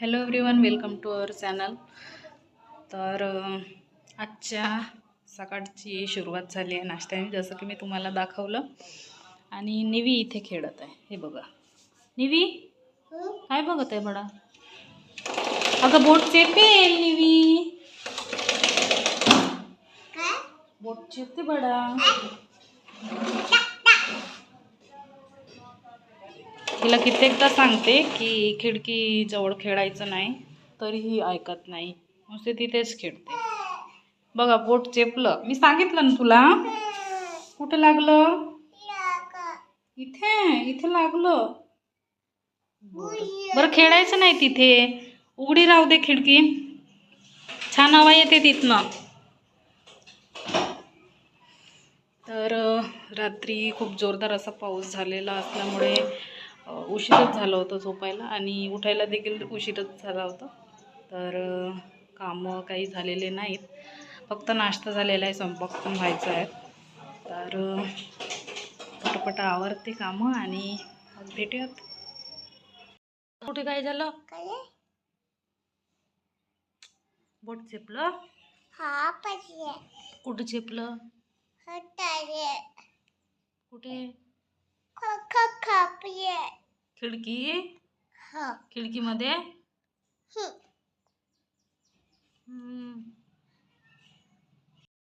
Hello everyone welcome to our channel तर आजच्या सकाळची सुरुवात झाली आहे नाश्त्याने जसं की मी तुम्हाला दाखवलं. आणि निवी इथे खेळत आहे. हे बघा. निवी? काय बघत आहे बडा? अगं बोट चेपेल निवी. बोट चेपते बडा. तिला कित्येकदा सांगते की खिडकीजवळ खेळायचं नाही तरीही ऐकत नाही. नुसते तिथेच खेळते. बघा बोट चेपलं. मी सांगितलं ना तुला? कुठं लागलं? इथे इथे लागलं. बरं खेळायचं नाही तिथे. उघडी राहू दे खिडकी. छान हवा येते तिथनं. तर रात्री खूप जोरदार असा पाऊस झालेला असल्यामुळे उशीरच झालं होतं झोपायला आणि उठायला देखील उशीरच झाला होता. तर कामं काही झालेले नाहीत. फक्त नाश्ता झालेला आहे स्वयंपाक पण व्हायचा आहे. तर पटापट आवरते कामं आणि भेटूयात. कुठे काय झालं? बोट चेपलं हा कुठं हटाले कुठे? खिडकी? हा. खिडकीमध्ये.